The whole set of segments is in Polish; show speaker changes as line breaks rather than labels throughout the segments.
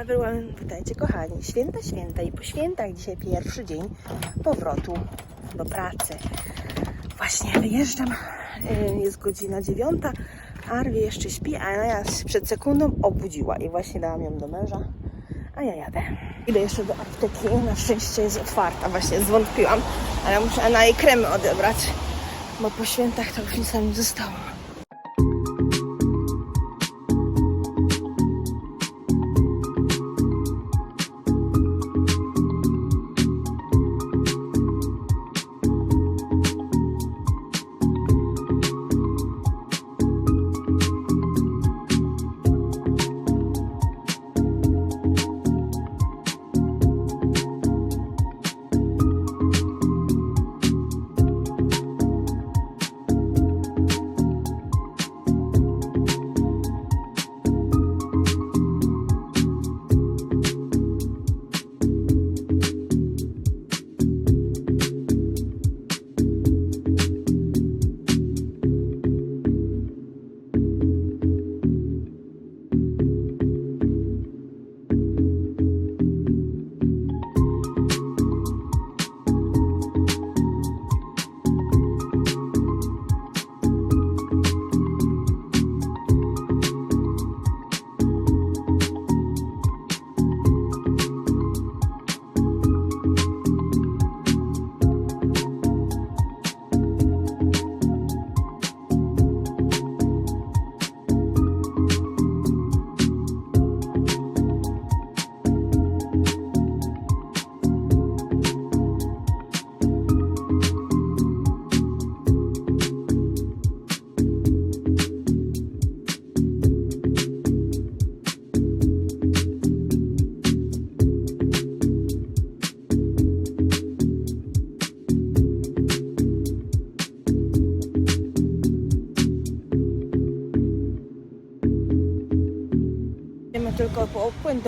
everyone, witajcie kochani. Święta, święta i po świętach dzisiaj pierwszy dzień powrotu do pracy. Właśnie wyjeżdżam, y, jest godzina dziewiąta, Arwie jeszcze śpi, a ja przed sekundą obudziła i właśnie dałam ją do męża, a ja jadę. Idę jeszcze do apteki, na szczęście jest otwarta, właśnie zwątpiłam, ale muszę na jej kremy odebrać, bo po świętach to już nic tam nie zostało.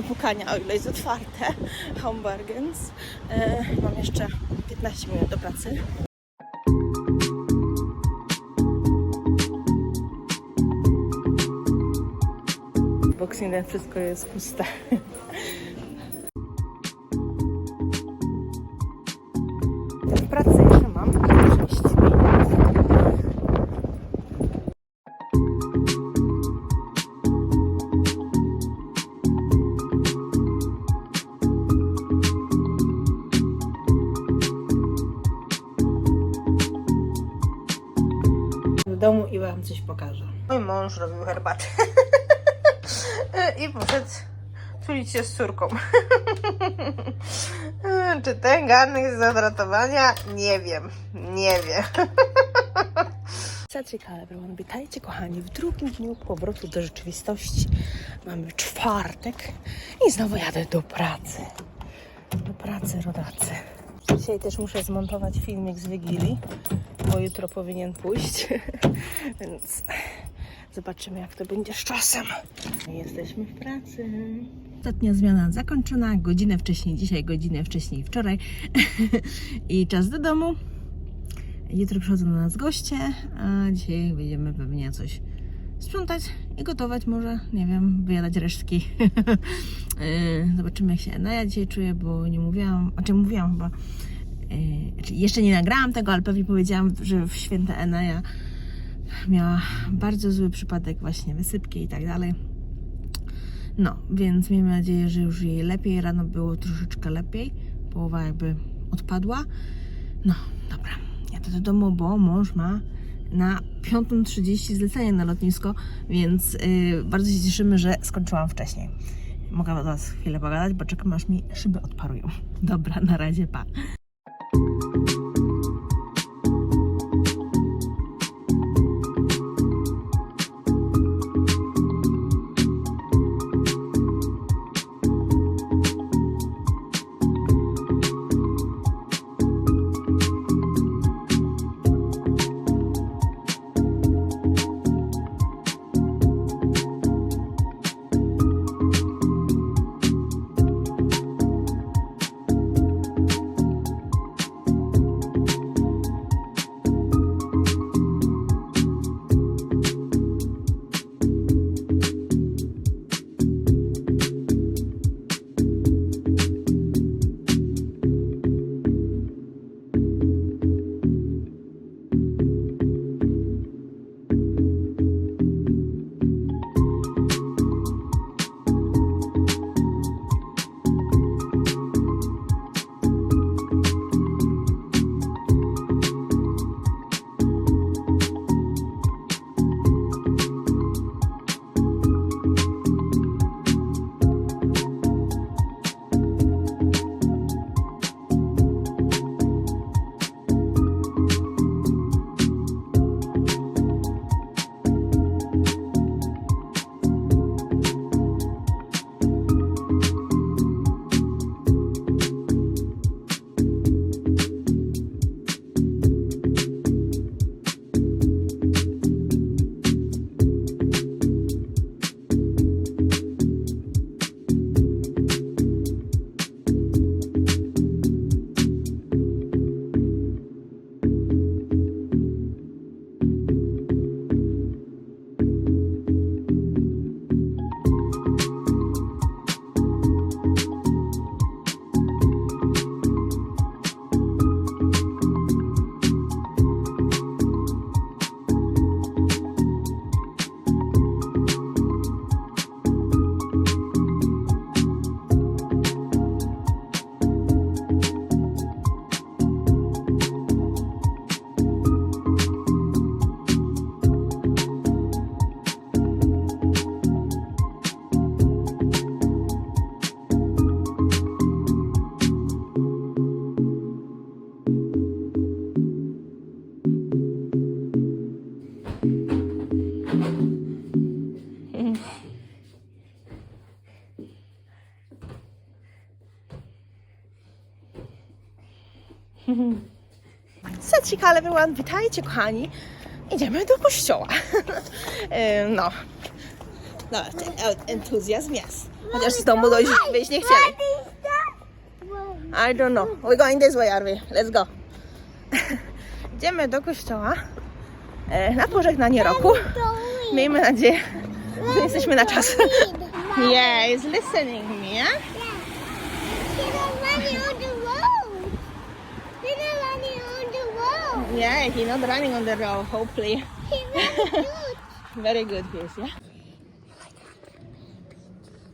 Do pukania, o ile jest otwarte. Hamburgens. E, mam jeszcze 15 minut do pracy. Boxing Day wszystko jest puste. W pracy wam coś pokażę. Mój mąż robił herbatę. I poszedł tulić się z córką. Czy ten garnek jest zadratowania? Nie wiem. Nie wiem. Cześć, everyone. Witajcie kochani w drugim dniu powrotu do rzeczywistości. Mamy czwartek i znowu jadę do pracy. Do pracy, rodacy. Dzisiaj też muszę zmontować filmik z Wigilii, bo jutro powinien pójść, więc zobaczymy jak to będzie z czasem. Jesteśmy w pracy. Ostatnia zmiana zakończona, godzinę wcześniej dzisiaj, godzinę wcześniej wczoraj i czas do domu. Jutro przychodzą do nas goście, a dzisiaj będziemy pewnie coś sprzątać i gotować może, nie wiem, wyjadać resztki. Yy, Zobaczymy jak się Enaja dzisiaj czuje, bo nie mówiłam, znaczy mówiłam chyba, yy, znaczy jeszcze nie nagrałam tego, ale pewnie powiedziałam, że w święta Enaja miała bardzo zły przypadek właśnie wysypki i tak dalej. No, więc miejmy nadzieję, że już jej lepiej. Rano było troszeczkę lepiej. Połowa jakby odpadła. No, dobra. Jadę do domu, bo mąż ma na 5.30 zlecenie na lotnisko, więc yy, bardzo się cieszymy, że skończyłam wcześniej. Mogę do Was chwilę pogadać, bo czekam aż mi szyby odparują. Dobra, na razie, pa. A everyone, witajcie kochani. Idziemy do kościoła. Em, no. No, entuzjazm jest. Chociaż z domu dojść, wyjść nie chcieli. I don't know. We're going this way, Arvi. Let's go. Idziemy do kościoła e, na pożegnanie roku. Miejmy nadzieję, że jesteśmy na czas. Yeah, he's listening me, yeah? Yeah, he's not running on the road, hopefully. Very good, yes, yeah?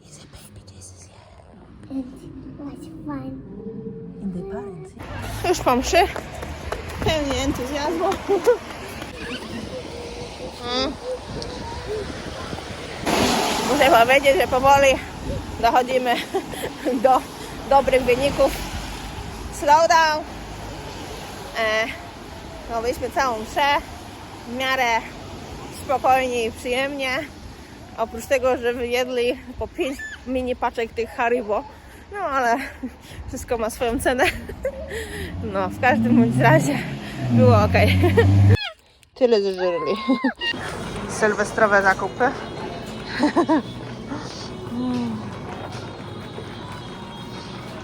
He's a baby Jesus, yeah. In the parents. Już po mszy. Pełni entuzjazmu. Mm. Muszę powiedzieć, że powoli dochodzimy do dobrych wyników. Slow down. E, no, byliśmy całą mszę. W miarę spokojnie i przyjemnie. Oprócz tego, że wyjedli po pięć mini paczek tych Haribo. No ale wszystko ma swoją cenę. No, w każdym bądź razie było ok. Tyle zużyli. Sylwestrowe zakupy.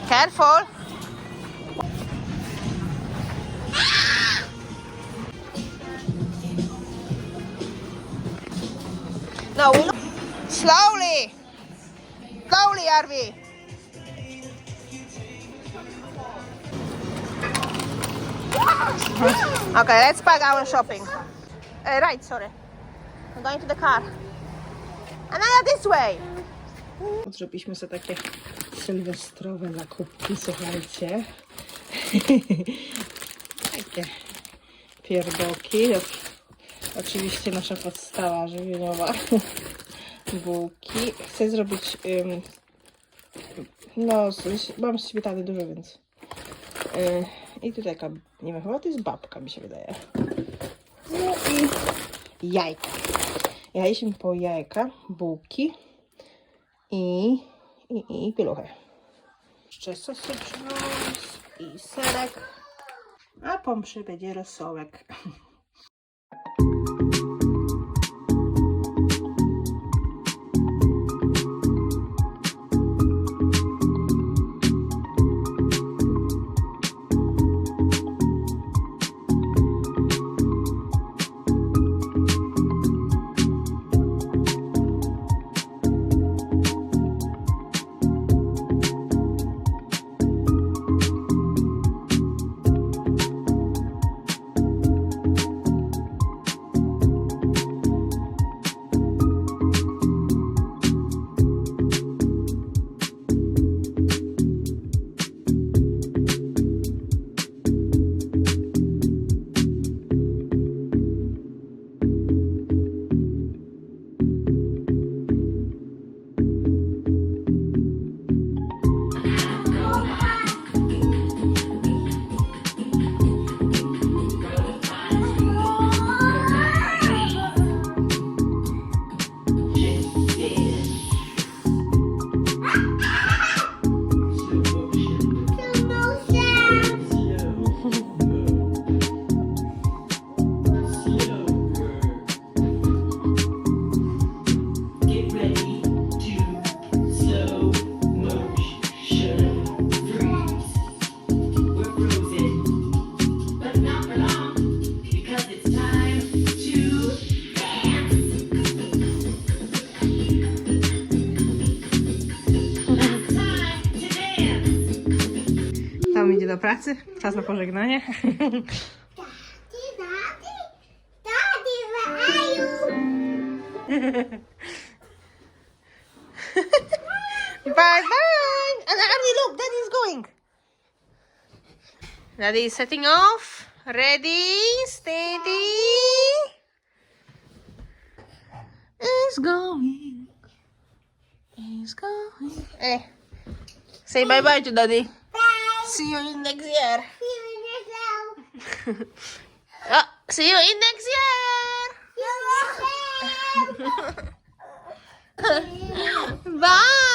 Careful! No, look slowly. Slowly, Arvi. Okay, let's pack our shopping. Uh, right, sorry. I'm going to the car. Anaya, this way. Zrobiliśmy sobie takie sylwestrowe zakupki, słuchajcie. takie pierdoki. Oczywiście nasza podstawa żywieniowa. Bułki. Chcę zrobić... ym, no, z- mam śmietany dużo, więc... Yy, I tutaj taka, nie wiem, chyba to jest babka, mi się wydaje. No i jajka. Jaliśmy po jajka, bułki i, i, i pieluchę. Jeszcze przyniósł i serek. A po mszy będzie rosołek. pracy. Czas na pożegnanie. Bye bye. And Arnie, look, Daddy's going. Daddy is setting off. Ready, steady. Is going. Is going. Eh. Say bye bye to Daddy. See you in next year. Ah, see you in next year. Bye.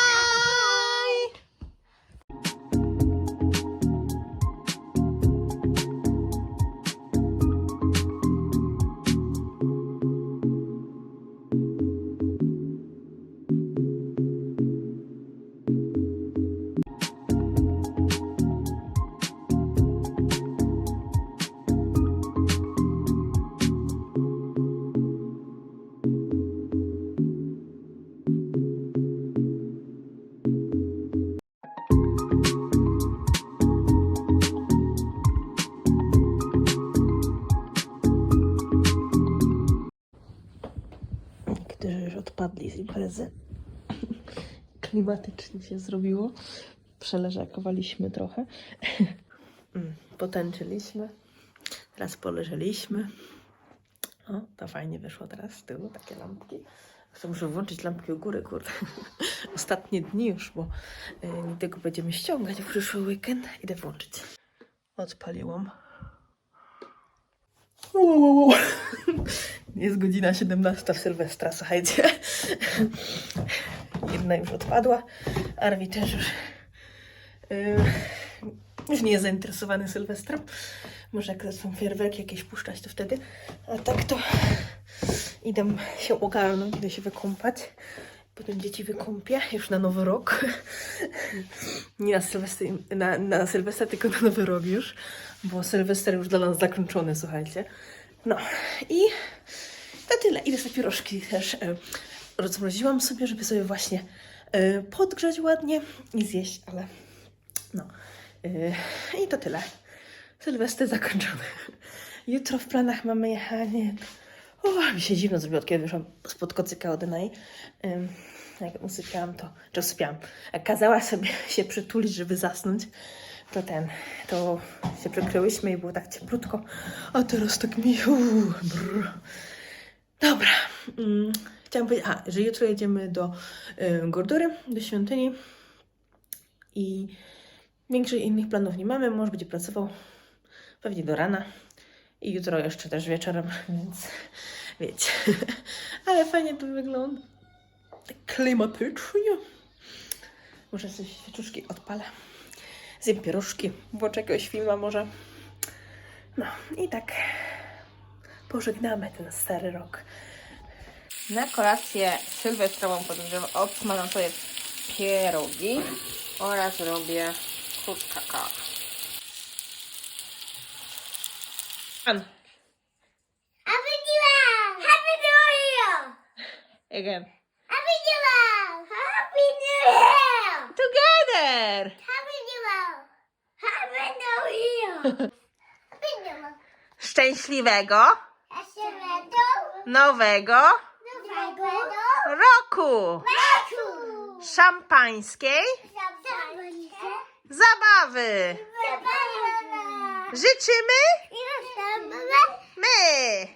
Imprezy. Klimatycznie się zrobiło. Przeleżakowaliśmy trochę. Mm, Potęczyliśmy. Teraz poleżeliśmy. O, to fajnie wyszło teraz z tyłu, takie lampki. Muszę włączyć lampki u góry, kurde. Ostatnie dni już, bo y, niedługo będziemy ściągać w przyszły weekend. Idę włączyć. Odpaliłam. Wow, wow, wow. Jest godzina 17 w Sylwestra, słuchajcie. Jedna już odpadła. Arwi też już, yy, już nie jest zainteresowany Sylwestrem. Może jak zaczną fajerwerki jakieś puszczać, to wtedy. A tak to idę się ogarnąć, idę się wykąpać. Potem dzieci wykąpię już na nowy rok. Nie na Sylwester, na, na Sylwester, tylko na nowy rok już. Bo Sylwester już dla nas zakończony, słuchajcie. No i to tyle. Idę sobie pierożki też e, rozmroziłam sobie, żeby sobie właśnie e, podgrzać ładnie i zjeść, ale no. E, I to tyle. Sylwester zakończony. Jutro w planach mamy jechanie. O, mi się dziwno zrobiło, kiedy wyszłam spod kocyka od Enai. Ym, Jak usypiałam to, czy usypiałam, jak kazała sobie się przytulić, żeby zasnąć, to ten, to się przykryłyśmy i było tak cieplutko, a teraz tak mi, uu. Dobra, mm, chciałam powiedzieć, a, że jutro jedziemy do y, Gordory, do świątyni i większych innych planów nie mamy, mąż będzie pracował pewnie do rana i jutro jeszcze też wieczorem, więc wiecie. Ale fajnie to wygląda. Tak klimatycznie. Może sobie świeczuszki odpalę. Zjem pierożki, włączę jakiegoś filma może. No i tak pożegnamy ten stary rok. Na kolację sylwestrową podróżową obsmażam sobie pierogi oraz robię kurczaka. Pan.
Happy New Year! Happy New Year!
Again.
Happy New Year! Happy New Year!
Together!
Happy New Year! Happy New Year! Happy New Year!
Szczęśliwego
Następnego
nowego
nowego
roku!
roku!
Szampańskiej zabawy!
Zabawione!
Życzymy my!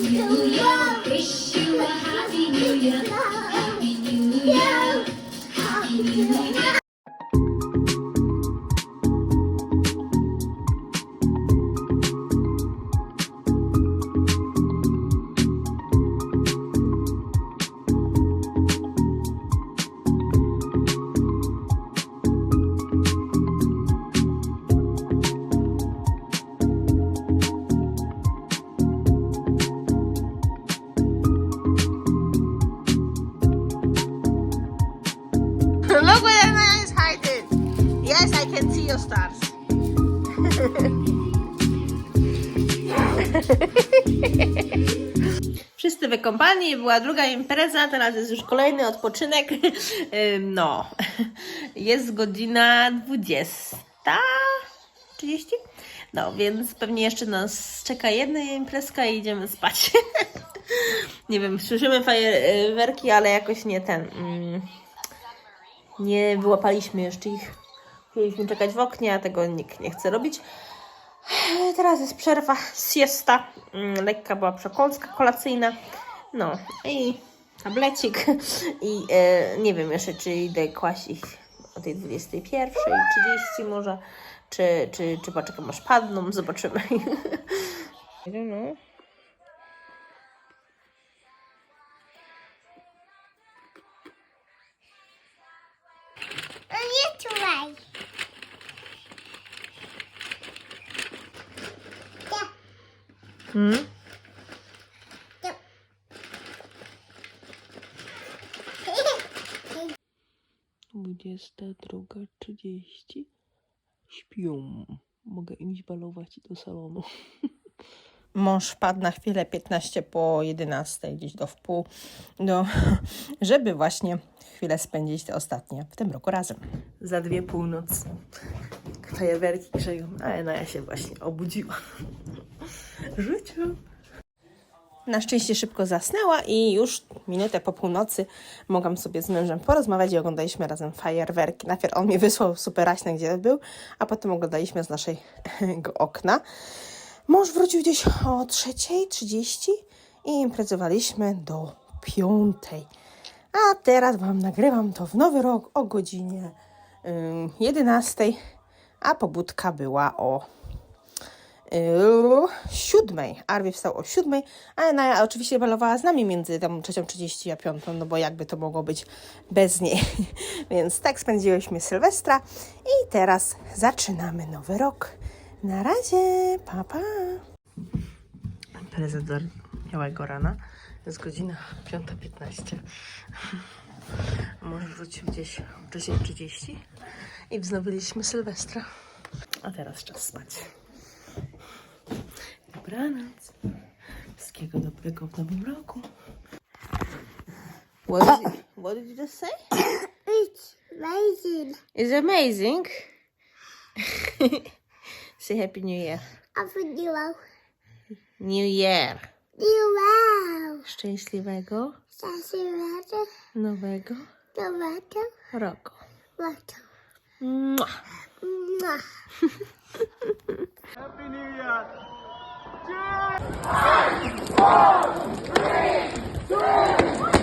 Wish you a happy new year. Happy new year. Happy new year.
Yes, I can see your stars. Wszyscy wykąpani, była druga impreza, teraz jest już kolejny odpoczynek. No, jest godzina 20. 30? No, więc pewnie jeszcze nas czeka jedna imprezka i idziemy spać. Nie wiem, słyszymy fajerwerki, ale jakoś nie ten. Mm, nie wyłapaliśmy jeszcze ich. Chcieliśmy czekać w oknie, a tego nikt nie chce robić. Teraz jest przerwa, siesta. Mm, Lekka była przekąska kolacyjna. No i tablecik. I e, nie wiem jeszcze, czy idę kłaść ich o tej 21.30 może, czy, czy, czy poczekam aż padną, zobaczymy. I don't know. Hmm? Dwudziesta druga trzydzieści. Śpią. Mogę iść balować do salonu. Mąż wpadł na chwilę 15 po 11, gdzieś do wpół, do, żeby właśnie chwilę spędzić te ostatnie w tym roku razem. Za dwie północ. Fajerwerki grzeją, a ja się właśnie obudziła. Życiu. Na szczęście szybko zasnęła i już minutę po północy mogłam sobie z mężem porozmawiać i oglądaliśmy razem fajerwerki. Najpierw on mi wysłał super raśne, gdzie był, a potem oglądaliśmy z naszego okna. Mąż wrócił gdzieś o 3.30 i imprezowaliśmy do 5.00. A teraz Wam nagrywam to w nowy rok o godzinie ym, 11.00, a pobudka była o siódmej. Arwie wstał o siódmej, a Naja oczywiście balowała z nami między tam trzecią trzydzieści a piątą, no bo jakby to mogło być bez niej. Więc tak spędziłyśmy Sylwestra i teraz zaczynamy nowy rok. Na razie, pa pa. Prezent białego rana. Jest godzina 5.15. Mąż wrócił gdzieś o 3.30 i wznowiliśmy Sylwestra. A teraz czas spać. Dobranoc. Wszystkiego dobrego w nowym roku. What did, what did you just say?
It's amazing.
It's amazing. Say Happy New Year.
Happy New Year.
New Year.
New Year.
Szczęśliwego
Saturday.
nowego
Tomato.
roku.
Tomato.
Mua.
Mwah.
Is it?